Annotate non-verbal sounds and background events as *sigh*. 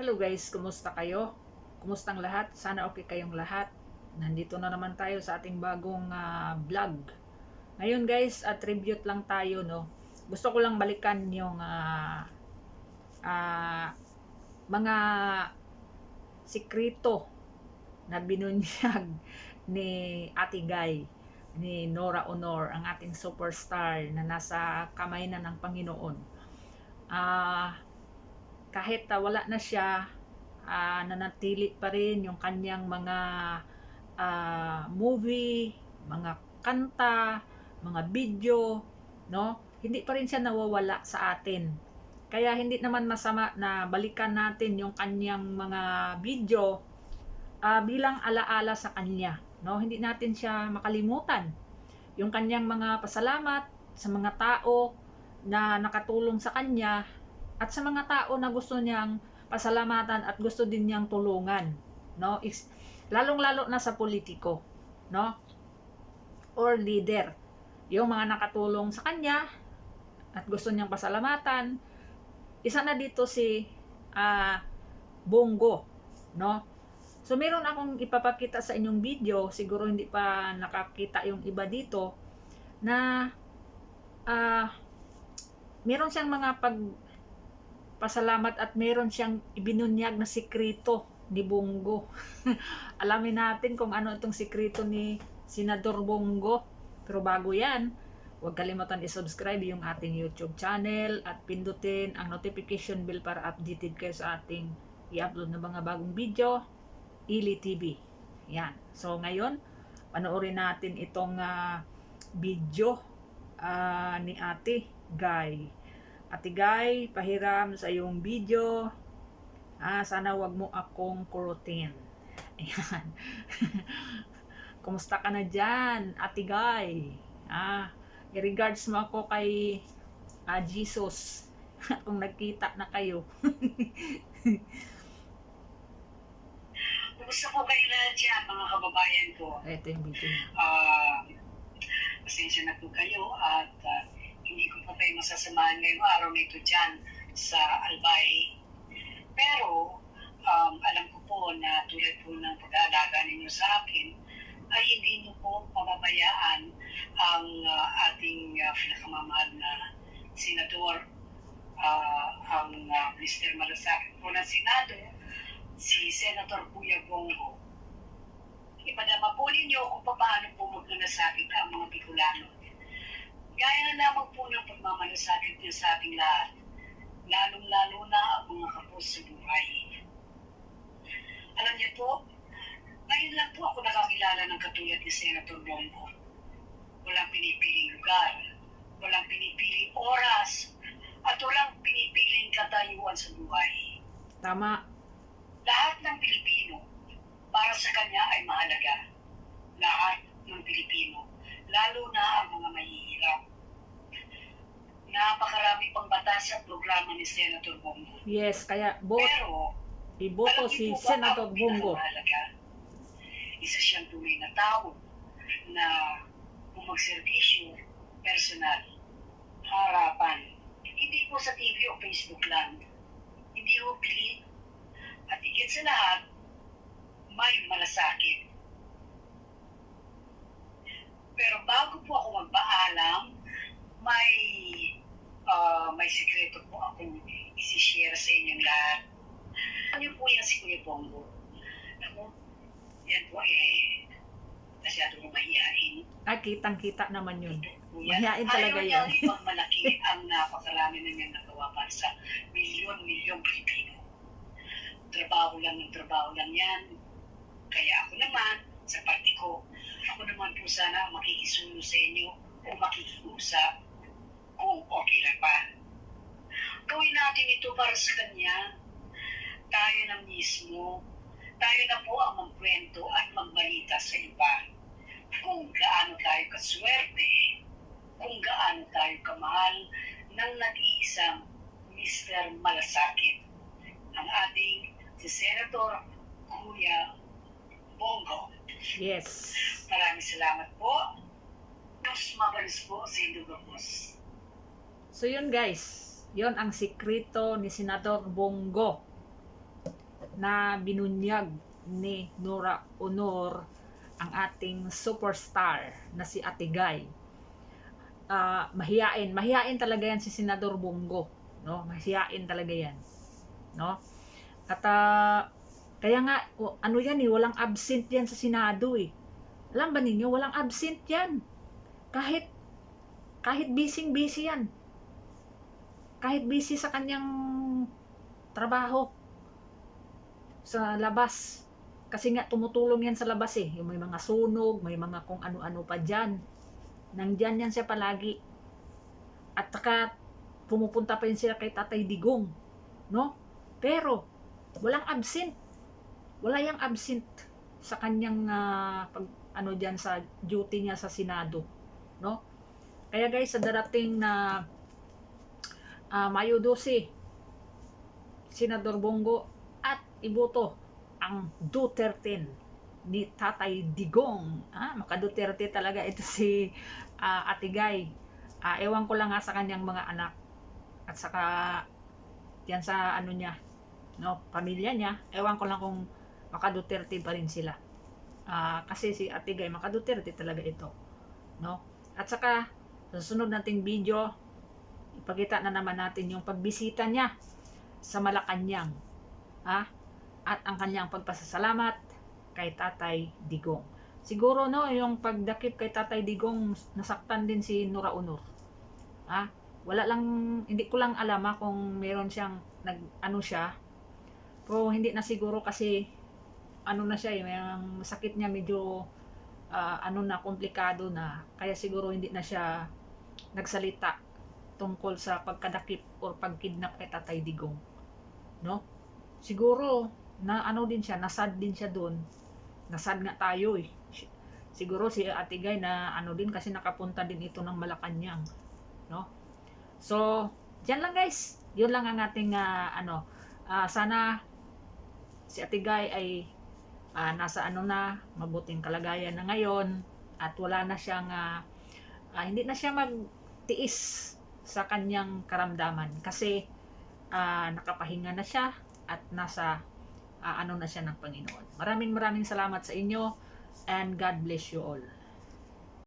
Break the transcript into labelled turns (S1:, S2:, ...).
S1: Hello guys, kumusta kayo? Kumusta ang lahat? Sana okay kayong lahat. Nandito na naman tayo sa ating bagong ah, vlog. Ngayon guys, at tribute lang tayo no. Gusto ko lang balikan yung ah, ah, mga sikrito na binunyag *laughs* ni Ate Guy ni Nora Honor, ang ating superstar na nasa kamay na ng Panginoon. Ah, kahit ah, wala na siya, ah, nanatili pa rin yung kanyang mga ah, movie, mga kanta, mga video, no? Hindi pa rin siya nawawala sa atin. Kaya hindi naman masama na balikan natin yung kanyang mga video ah, bilang alaala sa kanya, no? Hindi natin siya makalimutan. Yung kanyang mga pasalamat sa mga tao na nakatulong sa kanya at sa mga tao na gusto niyang pasalamatan at gusto din niyang tulungan no? Is, lalong-lalo na sa politiko no? Or leader. Yung mga nakatulong sa kanya at gusto niyang pasalamatan isa na dito si ah, Bongo no? So meron akong ipapakita sa inyong video. Siguro hindi pa nakakita yung iba dito na ah meron siyang mga pag pasalamat at meron siyang ibinunyag na sikreto ni Bongo. *laughs* Alamin natin kung ano itong sikreto ni Senador Bongo. Pero bago yan, huwag kalimutan i-subscribe yung ating YouTube channel at pindutin ang notification bell para updated kayo sa ating i-upload na mga bagong video, Ili TV. Yan. So ngayon, panoorin natin itong ah, video ah, ni Ate Guy. Ate Guy, pahiram sa iyong video. Ah, sana wag mo akong kurutin. *laughs* Ayan. *laughs* Kumusta ka na dyan, Ate Guy? Ah, i-regards mo ako kay ah, Jesus. *laughs* Kung nagkita na kayo.
S2: Gusto ko kayo lahat yan, mga kababayan ko.
S1: Ito yung video.
S2: Ah, pasensya na po kayo at ah, hindi ko po kayo masasamahan ngayong araw na ito dyan sa Albay. Pero um, alam ko po na tulad po ng pag-aalaga ninyo sa akin, ay hindi niyo po pababayaan ang ah, ating uh, na senador, ah, ang uh, Mr. Malasakit po ng Senado, si Senator Kuya Bongo. Ipadama po ninyo kung paano po magmalasakit ang mga Bicolano. Gaya na lamang po ng pagmamalasakit niya sa ating lahat, lalong-lalo na ang mga kapos sa buhay. Alam niyo po, ngayon lang po ako nakakilala ng katulad ni Senator Bongo. Walang pinipiling lugar, walang pinipiling oras, at walang pinipiling katayuan sa buhay
S1: Tama.
S2: lahat ng Pilipino para sa kanya ay mahalaga. Lahat ng Pilipino, lalo na ang mga mahihirap. Napakarami pang batas at programa ni Senator Bongo.
S1: Yes, kaya bot,
S2: Pero,
S1: iboto si Senator Bongo.
S2: Isa siyang tunay na tao na magservisyo, personal, harapan. Hindi po sa TV o Facebook lang. Hindi po pilit. At higit sa lahat, may malasakit. Pero bago po ako magpaalam, may ah, may sekreto po akong isi-share sa inyong lahat. Ano po yan si Kuya Bongo? Ako, yan po eh, masyado mong mahihain.
S1: Ay, kitang-kita naman yun. Mahihain talaga
S2: Ayaw
S1: yan.
S2: niyang ipagmalaki *laughs* ang napakarami na niyang nagawa para sa milyon-milyong Pilipino. Trabaho lang ng trabaho lang yan. Kaya ako naman, sa party ko, ako naman po sana ang makikisuno sa inyo o makikiusap kung okay lang ba. Gawin natin ito para sa kanya. Tayo na mismo. Tayo na po ang magkwento at magbalita sa iba. Kung gaano tayo kaswerte, kung gaano tayo kamahal ng nag-iisang Mr. Malasakit, ang ating si Senator Kuya Bongo.
S1: Yes.
S2: Maraming salamat po. Diyos mabalis po sa Indogapos.
S1: So yun guys, yun ang sikreto ni Senador Bongo. na binunyag ni Nora Honor ang ating superstar na si Ate Guy. Ah, mahiyain, mahiyain talaga yan si Senador Bongo, no? Mahiyain talaga yan, no? At ah, kaya nga ano yan eh, walang absent yan sa Senado eh. Alam ba ninyo, walang absent yan. Kahit kahit busy-busy yan. Kahit busy sa kanyang trabaho sa labas. Kasi nga tumutulong yan sa labas eh. Yung may mga sunog, may mga kung ano-ano pa dyan. Nandyan yan siya palagi. At saka pumupunta pa yun sila kay Tatay Digong. No? Pero, walang absent. Wala yung absent sa kanyang ah, pag ano diyan sa duty niya sa Senado, no? Kaya guys, sa darating na ah, Mayo 12, Senador Bongo at iboto ang Duterte ni Tatay Digong. Ah, maka Duterte talaga ito si ah, Ate Guy. Ah, ewan ko lang nga sa kanyang mga anak at saka yan sa ano niya, no, pamilya niya. Ewan ko lang kung maka Duterte pa rin sila. Ah, kasi si Ate Guy, maka Duterte talaga ito, no? At saka sa susunod nating video, ipakita na naman natin yung pagbisita niya sa Malacanang. Ha? At ang kanyang pagpasasalamat kay Tatay Digong. Siguro no, yung pagdakip kay Tatay Digong, nasaktan din si Nora Honor. Ha? Wala lang, hindi ko lang alam ha, kung meron siyang, nag, ano siya. Pero hindi na siguro kasi, ano na siya, eh, may sakit niya medyo, ah, ano na, komplikado na. Kaya siguro hindi na siya nagsalita tungkol sa pagkadakip or pagkidnap kay Tatay Digong. No? Siguro, na ano din siya, nasad din siya doon. Nasad nga tayo eh. Si- Siguro si Ate Guy na ano din kasi nakapunta din ito ng Malacanang. No? So, diyan lang guys. Yun lang ang ating ah, ano, ah, sana si Ate Guy ay ah, nasa ano na, mabuting kalagayan na ngayon at wala na siyang ah, ah, hindi na siya magtiis sa kanyang karamdaman kasi ah, nakapahinga na siya at nasa ah, ano na siya ng Panginoon. Maraming maraming salamat sa inyo and God bless you all.